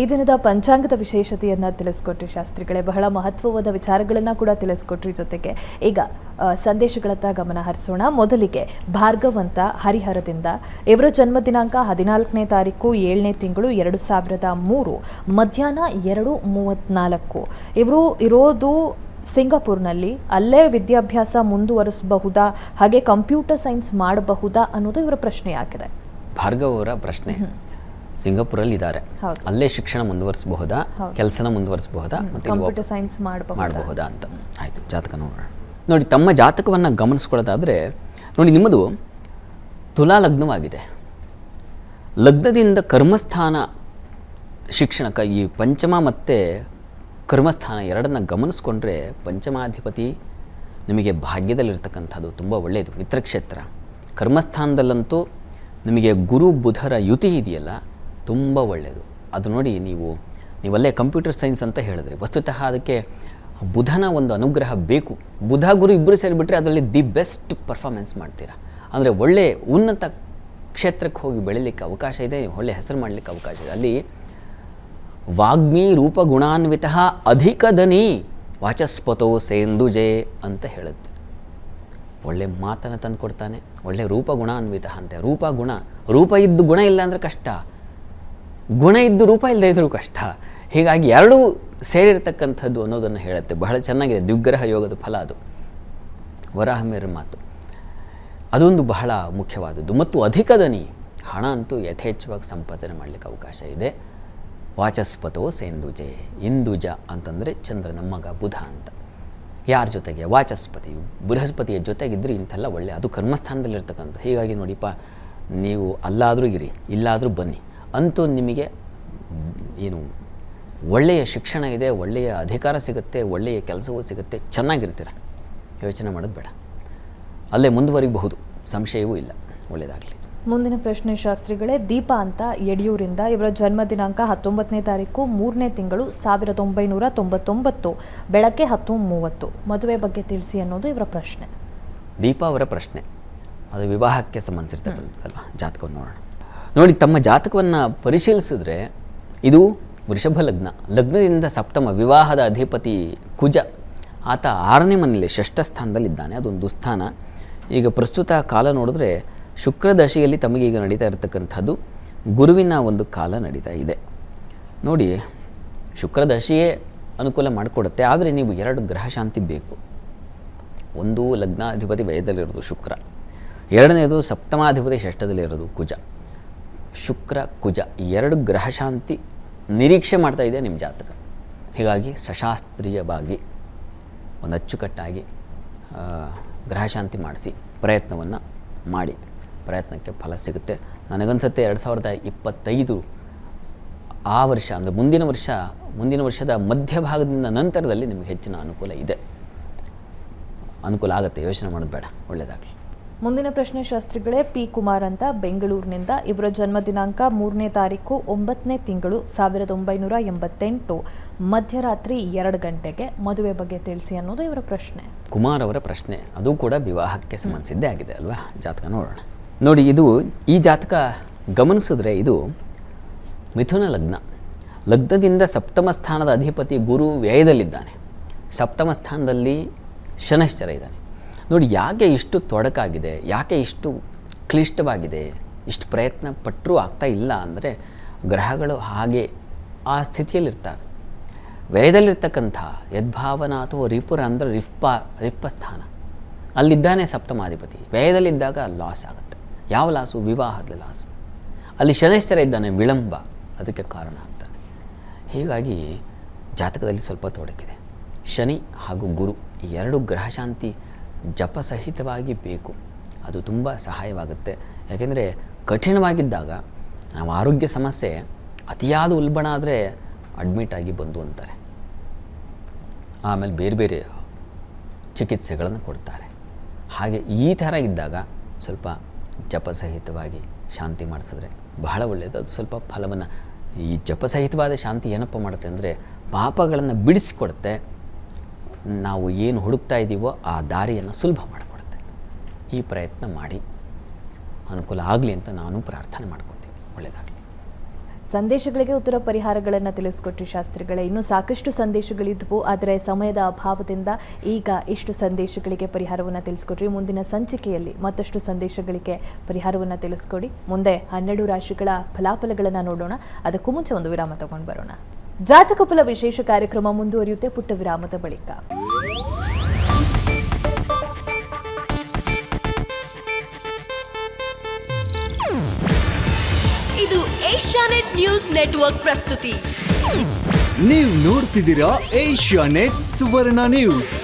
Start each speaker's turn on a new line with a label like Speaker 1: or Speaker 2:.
Speaker 1: ಈ ದಿನದ ಪಂಚಾಂಗದ ವಿಶೇಷತೆಯನ್ನು ತಿಳಿಸ್ಕೊಟ್ರಿ ಶಾಸ್ತ್ರಿಗಳೇ. ಬಹಳ ಮಹತ್ವವಾದ ವಿಚಾರಗಳನ್ನು ಕೂಡ ತಿಳಿಸ್ಕೊಟ್ರಿ ಜೊತೆಗೆ. ಈಗ ಸಂದೇಶಗಳತ್ತ ಗಮನ ಹರಿಸೋಣ. ಮೊದಲಿಗೆ ಭಾರ್ಗವಂತ ಹರಿಹರದಿಂದ ಇವರ ಜನ್ಮ ದಿನಾಂಕ ಹದಿನಾಲ್ಕನೇ ತಾರೀಕು ಏಳನೇ ತಿಂಗಳು ಎರಡು ಸಾವಿರದ ಮೂರು ಮಧ್ಯಾಹ್ನ ಎರಡು ಮೂವತ್ನಾಲ್ಕು ಇವರು ಇರೋದು ಸಿಂಗಾಪುರ್ನಲ್ಲಿ. ಅಲ್ಲೇ ವಿದ್ಯಾಭ್ಯಾಸ ಮುಂದುವರಿಸಬಹುದಾ? ಹಾಗೆ ಕಂಪ್ಯೂಟರ್ ಸೈನ್ಸ್ ಮಾಡಬಹುದಾ ಅನ್ನೋದು ಇವರ ಪ್ರಶ್ನೆಯಾಗಿದೆ.
Speaker 2: ಭಾರ್ಗವರ ಪ್ರಶ್ನೆ. ಸಿಂಗಾಪುರಲ್ಲಿ ಇದ್ದಾರೆ. ಅಲ್ಲೇ ಶಿಕ್ಷಣ ಮುಂದುವರಿಸಬಹುದಾ?
Speaker 1: ಹೌದು.
Speaker 2: ಕೆಲಸನ ಮುಂದುವರಿಸಬಹುದಾ? ಮತ್ತೆ
Speaker 1: ಕಂಪ್ಯೂಟರ್ ಸೈನ್ಸ್ ಮಾಡಬಹುದಾ?
Speaker 2: ಮಾಡಬಹುದಾ ಅಂತ. ಆಯಿತು ಜಾತಕ ನೋಡೋಣ. ನೋಡಿ ತಮ್ಮ ಜಾತಕವನ್ನು ಗಮನಿಸ್ಕೊಳ್ಳೋದಾದರೆ ನೋಡಿ ನಿಮ್ಮದು ತುಲಾ ಲಗ್ನವಾಗಿದೆ. ಲಗ್ನದಿಂದ ಕರ್ಮಸ್ಥಾನ ಶಿಕ್ಷಣಕ್ಕೆ ಈ ಪಂಚಮ ಮತ್ತು ಕರ್ಮಸ್ಥಾನ ಎರಡನ್ನ ಗಮನಿಸ್ಕೊಂಡ್ರೆ ಪಂಚಮಾಧಿಪತಿ ನಿಮಗೆ ಭಾಗ್ಯದಲ್ಲಿರ್ತಕ್ಕಂಥದ್ದು ತುಂಬ ಒಳ್ಳೆಯದು. ಮಿತ್ರಕ್ಷೇತ್ರ. ಕರ್ಮಸ್ಥಾನದಲ್ಲಂತೂ ನಿಮಗೆ ಗುರು ಬುಧರ ಯುತಿ ಇದೆಯಲ್ಲ ತುಂಬ ಒಳ್ಳೆಯದು. ಅದು ನೋಡಿ ನೀವು, ನೀವಲ್ಲೇ ಕಂಪ್ಯೂಟರ್ ಸೈನ್ಸ್ ಅಂತ ಹೇಳಿದ್ರೆ, ವಸ್ತುತಃ ಅದಕ್ಕೆ ಬುಧನ ಒಂದು ಅನುಗ್ರಹ ಬೇಕು. ಬುಧ ಗುರು ಇಬ್ಬರು ಸೇರಿಬಿಟ್ರೆ ಅದರಲ್ಲಿ ದಿ ಬೆಸ್ಟ್ ಪರ್ಫಾರ್ಮೆನ್ಸ್ ಮಾಡ್ತೀರಾ. ಅಂದರೆ ಒಳ್ಳೆ ಉನ್ನತ ಕ್ಷೇತ್ರಕ್ಕೆ ಹೋಗಿ ಬೆಳಿಲಿಕ್ಕೆ ಅವಕಾಶ ಇದೆ, ಒಳ್ಳೆ ಹೆಸರು ಮಾಡಲಿಕ್ಕೆ ಅವಕಾಶ ಇದೆ. ಅಲ್ಲಿ ವಾಗ್ಮಿ ರೂಪಗುಣಾನ್ವಿತ ಅಧಿಕದನಿ ವಾಚಸ್ಪತೋ ಸೇಂದುಜೆ ಅಂತ ಹೇಳುತ್ತೆ. ಒಳ್ಳೆ ಮಾತನ್ನು ತಂದು ಕೊಡ್ತಾನೆ ಒಳ್ಳೆ ರೂಪ ಗುಣಾನ್ವಿತ ಅಂತೆ. ರೂಪ ಗುಣ, ರೂಪ ಇದ್ದು ಗುಣ ಇಲ್ಲ ಅಂದರೆ ಕಷ್ಟ. ಗುಣ ಇದ್ದು ರೂಪ ಇಲ್ಲದೆ ಇದ್ದರೂ ಕಷ್ಟ. ಹೀಗಾಗಿ ಎರಡೂ ಸೇರಿರ್ತಕ್ಕಂಥದ್ದು ಅನ್ನೋದನ್ನು ಹೇಳುತ್ತೆ. ಬಹಳ ಚೆನ್ನಾಗಿದೆ. ದ್ವಿಗ್ರಹ ಯೋಗದ ಫಲ ಅದು. ವರಾಹಮೇರ ಮಾತು. ಅದೊಂದು ಬಹಳ ಮುಖ್ಯವಾದದ್ದು. ಮತ್ತು ಅಧಿಕ ದನಿ ಹಣ ಅಂತೂ ಯಥೇಚ್ಛವಾಗಿ ಸಂಪಾದನೆ ಮಾಡಲಿಕ್ಕೆ ಅವಕಾಶ ಇದೆ. ವಾಚಸ್ಪತೋ ಸೇಂದುಜೆ ಇಂದುಜ ಅಂತಂದರೆ ಚಂದ್ರನ ಮಗ ಬುಧ ಅಂತ. ಯಾರ ಜೊತೆಗೆ? ವಾಚಸ್ಪತಿ. ಬೃಹಸ್ಪತಿಯ ಜೊತೆಗಿದ್ದರೆ ಇಂಥೆಲ್ಲ ಒಳ್ಳೆಯ ಅದು ಕರ್ಮಸ್ಥಾನದಲ್ಲಿರ್ತಕ್ಕಂಥ ಹೀಗಾಗಿ ನೋಡಿಪ್ಪ, ನೀವು ಅಲ್ಲಾದರೂ ಇರಿ, ಇಲ್ಲಾದರೂ ಬನ್ನಿ. ಅಂತೂ ನಿಮಗೆ ಏನು ಒಳ್ಳೆಯ ಶಿಕ್ಷಣ ಇದೆ ಒಳ್ಳೆಯ ಅಧಿಕಾರ ಸಿಗುತ್ತೆ ಒಳ್ಳೆಯ ಕೆಲಸವೂ ಸಿಗುತ್ತೆ ಚೆನ್ನಾಗಿರ್ತೀರ. ಯೋಚನೆ ಮಾಡೋದು ಬೇಡ. ಅಲ್ಲೇ ಮುಂದುವರಿಬಹುದು. ಸಂಶಯವೂ ಇಲ್ಲ. ಒಳ್ಳೆಯದಾಗಲಿ.
Speaker 1: ಮುಂದಿನ ಪ್ರಶ್ನೆ ಶಾಸ್ತ್ರಿಗಳೇ ದೀಪ ಅಂತ ಯಡಿಯೂರಿಂದ ಇವರ ಜನ್ಮ ದಿನಾಂಕ ಹತ್ತೊಂಬತ್ತನೇ ತಾರೀಕು ಮೂರನೇ ತಿಂಗಳು ಸಾವಿರದ ಒಂಬೈನೂರ ತೊಂಬತ್ತೊಂಬತ್ತು ಬೆಳಗ್ಗೆ ಹತ್ತು ಮೂವತ್ತು. ಮದುವೆ ಬಗ್ಗೆ ತಿಳಿಸಿ ಅನ್ನೋದು ಇವರ ಪ್ರಶ್ನೆ.
Speaker 2: ದೀಪ ಅವರ ಪ್ರಶ್ನೆ. ಅದು ವಿವಾಹಕ್ಕೆ ಸಂಬಂಧಿಸಿರ್ತಕ್ಕಂಥದ್ದಲ್ವ? ಜಾತಕವನ್ನು ನೋಡೋಣ. ನೋಡಿ, ತಮ್ಮ ಜಾತಕವನ್ನು ಪರಿಶೀಲಿಸಿದ್ರೆ ಇದು ವೃಷಭ ಲಗ್ನ. ಲಗ್ನದಿಂದ ಸಪ್ತಮ ವಿವಾಹದ ಅಧಿಪತಿ ಕುಜ. ಆತ ಆರನೇ ಮನೆಯಲ್ಲಿ ಷಷ್ಠ ಸ್ಥಾನದಲ್ಲಿದ್ದಾನೆ. ಅದೊಂದು ದುಸ್ಥಾನ ಈಗ ಪ್ರಸ್ತುತ ಕಾಲ ನೋಡಿದ್ರೆ ಶುಕ್ರ ದಶೆಯಲ್ಲಿ ತಮಗೀಗ ನಡೀತಾ ಇರತಕ್ಕಂಥದ್ದು ಗುರುವಿನ ಒಂದು ಕಾಲ ನಡೀತಾ ಇದೆ. ನೋಡಿ ಶುಕ್ರ ದಶೆಯೇ ಅನುಕೂಲ ಮಾಡಿಕೊಡುತ್ತೆ. ಆದರೆ ನೀವು ಎರಡು ಗ್ರಹ ಶಾಂತಿ ಬೇಕು. ಒಂದು ಲಗ್ನಾಧಿಪತಿ ವಯದಲ್ಲಿರೋದು ಶುಕ್ರ. ಎರಡನೇದು ಸಪ್ತಮಾಧಿಪತಿ ಷಷ್ಠದಲ್ಲಿರೋದು ಕುಜ. ಶುಕ್ರ, ಕುಜ ಎರಡು ಗ್ರಹ ಶಾಂತಿ ನಿರೀಕ್ಷೆ ಮಾಡ್ತಾ ಇದೆ ನಿಮ್ಮ ಜಾತಕ. ಹೀಗಾಗಿ ಸಶಾಸ್ತ್ರೀಯವಾಗಿ ಒಂದು ಅಚ್ಚುಕಟ್ಟಾಗಿ ಗ್ರಹಶಾಂತಿ ಗ್ರಹ ಶಾಂತಿ ಮಾಡಿಸಿ, ಪ್ರಯತ್ನವನ್ನು ಮಾಡಿ. ಪ್ರಯತ್ನಕ್ಕೆ ಫಲ ಸಿಗುತ್ತೆ. ನನಗನ್ಸುತ್ತೆ ಎರಡು ಸಾವಿರದ ಇಪ್ಪತ್ತೈದು ಆ ವರ್ಷ, ಅಂದರೆ ಮುಂದಿನ ವರ್ಷ, ಮುಂದಿನ ವರ್ಷದ ಮಧ್ಯಭಾಗದಿಂದ ನಂತರದಲ್ಲಿ ನಿಮಗೆ ಹೆಚ್ಚಿನ ಅನುಕೂಲ ಇದೆ. ಅನುಕೂಲ ಆಗುತ್ತೆ, ಯೋಚನೆ ಮಾಡೋದು ಬೇಡ ಒಳ್ಳೆಯದಾಗಲಿ
Speaker 1: ಮುಂದಿನ ಪ್ರಶ್ನೆ ಶಾಸ್ತ್ರಿಗಳೇ, ಪಿ. ಕುಮಾರ್ ಅಂತ ಬೆಂಗಳೂರಿನಿಂದ ಇವರ ಜನ್ಮ ದಿನಾಂಕ ಮೂರನೇ ತಾರೀಕು ಒಂಬತ್ತನೇ ತಿಂಗಳು ಸಾವಿರದ ಒಂಬೈನೂರ ಎಂಬತ್ತೆಂಟು. ಮಧ್ಯರಾತ್ರಿ ಎರಡು ಗಂಟೆಗೆ ಮದುವೆ ಬಗ್ಗೆ ತಿಳಿಸಿ ಅನ್ನೋದು ಇವರ ಪ್ರಶ್ನೆ.
Speaker 2: ಕುಮಾರ್ ಅವರ ಪ್ರಶ್ನೆ. ಅದು ಕೂಡ ವಿವಾಹಕ್ಕೆ ಸಂಬಂಧಿಸಿದ್ದೇ ಆಗಿದೆ ಅಲ್ವಾ? ಜಾತಕ ನೋಡೋಣ. ನೋಡಿ, ಇದು ಈ ಜಾತಕ ಗಮನಿಸಿದ್ರೆ ಇದು ಮಿಥುನ ಲಗ್ನ. ಲಗ್ನದಿಂದ ಸಪ್ತಮ ಸ್ಥಾನದ ಅಧಿಪತಿ ಗುರು ವ್ಯಯದಲ್ಲಿದ್ದಾನೆ. ಸಪ್ತಮ ಸ್ಥಾನದಲ್ಲಿ ಶನಶ್ಚರ ಇದ್ದಾನೆ. ನೋಡಿ, ಯಾಕೆ ಇಷ್ಟು ತೊಡಕಾಗಿದೆ? ಯಾಕೆ ಇಷ್ಟು ಕ್ಲಿಷ್ಟವಾಗಿದೆ? ಇಷ್ಟು ಪ್ರಯತ್ನ ಪಟ್ಟರೂ ಆಗ್ತಾ ಇಲ್ಲ ಅಂದರೆ ಗ್ರಹಗಳು ಹಾಗೆ ಆ ಸ್ಥಿತಿಯಲ್ಲಿರ್ತವೆ. ವೇದಲ್ಲಿರ್ತಕ್ಕಂಥ ಯದ್ಭಾವನ ಅಥವಾ ರಿಪುರ ಅಂದರೆ ರಿಪ್ಪ ಸ್ಥಾನ ಅಲ್ಲಿದ್ದಾನೆ ಸಪ್ತಮಾಧಿಪತಿ. ವೇದಲ್ಲಿದ್ದಾಗ ಲಾಸ್ ಆಗುತ್ತೆ. ಯಾವ ಲಾಸು? ವಿವಾಹದ ಲಾಸು. ಅಲ್ಲಿ ಶನೈಶ್ಚರ ಇದ್ದಾನೆ, ವಿಳಂಬ. ಅದಕ್ಕೆ ಕಾರಣ ಆಗ್ತಾನೆ. ಹೀಗಾಗಿ ಜಾತಕದಲ್ಲಿ ಸ್ವಲ್ಪ ತೊಡಕಿದೆ. ಶನಿ ಹಾಗೂ ಗುರು ಈ ಎರಡು ಗ್ರಹ ಶಾಂತಿ ಜಪ ಸಹಿತವಾಗಿ ಬೇಕು. ಅದು ತುಂಬ ಸಹಾಯವಾಗುತ್ತೆ. ಯಾಕೆಂದರೆ ಕಠಿಣವಾಗಿದ್ದಾಗ ನಾವು ಆರೋಗ್ಯ ಸಮಸ್ಯೆ ಅತಿಯಾದ ಉಲ್ಬಣ ಆದರೆ ಅಡ್ಮಿಟ್ ಆಗಿ ಬಂದು ಅಂತಾರೆ. ಆಮೇಲೆ ಬೇರೆ ಬೇರೆ ಚಿಕಿತ್ಸೆಗಳನ್ನು ಕೊಡ್ತಾರೆ. ಹಾಗೆ ಈ ಥರ ಇದ್ದಾಗ ಸ್ವಲ್ಪ ಜಪಸಹಿತವಾಗಿ ಶಾಂತಿ ಮಾಡಿಸಿದ್ರೆ ಬಹಳ ಒಳ್ಳೆಯದು ಅದು ಸ್ವಲ್ಪ ಫಲವನ್ನು ಈ ಜಪಸಹಿತವಾದ ಶಾಂತಿ ಏನಪ್ಪ ಮಾಡುತ್ತೆ ಅಂದರೆ ಪಾಪಗಳನ್ನು ಬಿಡಿಸಿಕೊಡುತ್ತೆ. ನಾವು ಏನು ಹುಡುಕ್ತಾ ಇದ್ದೀವೋ ಆ ದಾರಿಯನ್ನು ಸುಲಭ ಮಾಡಿಕೊಡುತ್ತೆ. ಈ ಪ್ರಯತ್ನ ಮಾಡಿ. ಅನುಕೂಲ ಆಗಲಿ ಅಂತ ನಾನು ಪ್ರಾರ್ಥನೆ ಮಾಡ್ಕೊತೀನಿ ಒಳ್ಳೆಯದಾಗಲಿ
Speaker 1: ಸಂದೇಶಗಳಿಗೆ ಉತ್ತರ ಪರಿಹಾರಗಳನ್ನು ತಿಳಿಸ್ಕೊಟ್ರಿ ಶಾಸ್ತ್ರಿಗಳೇ. ಇನ್ನೂ ಸಾಕಷ್ಟು ಸಂದೇಶಗಳಿದ್ವು, ಆದರೆ ಸಮಯದ ಅಭಾವದಿಂದ ಈಗ ಇಷ್ಟು ಸಂದೇಶಗಳಿಗೆ ಪರಿಹಾರವನ್ನು ತಿಳಿಸ್ಕೊಟ್ರಿ. ಮುಂದಿನ ಸಂಚಿಕೆಯಲ್ಲಿ ಮತ್ತಷ್ಟು ಸಂದೇಶಗಳಿಗೆ ಪರಿಹಾರವನ್ನು ತಿಳಿಸ್ಕೊಡಿ. ಮುಂದೆ ಹನ್ನೆರಡು ರಾಶಿಗಳ ಫಲಾಫಲಗಳನ್ನು ನೋಡೋಣ. ಅದಕ್ಕೂ ಮುಂಚೆ ಒಂದು ವಿರಾಮ ತಗೊಂಡು ಬರೋಣ. ಜಾತಕ ಫಲ ವಿಶೇಷ ಕಾರ್ಯಕ್ರಮ ಮುಂದುವರಿಯುತ್ತೆ ಪುಟ್ಟ ವಿರಾಮದ ಬಳಿಕ.
Speaker 3: ಇದು ಏಷ್ಯಾನೆಟ್ ನ್ಯೂಸ್ ನೆಟ್ವರ್ಕ್ ಪ್ರಸ್ತುತಿ.
Speaker 4: ನೀವು ನೋಡ್ತಿದ್ದೀರಾ ಏಷ್ಯಾ ನೆಟ್ ಸುವರ್ಣ ನ್ಯೂಸ್.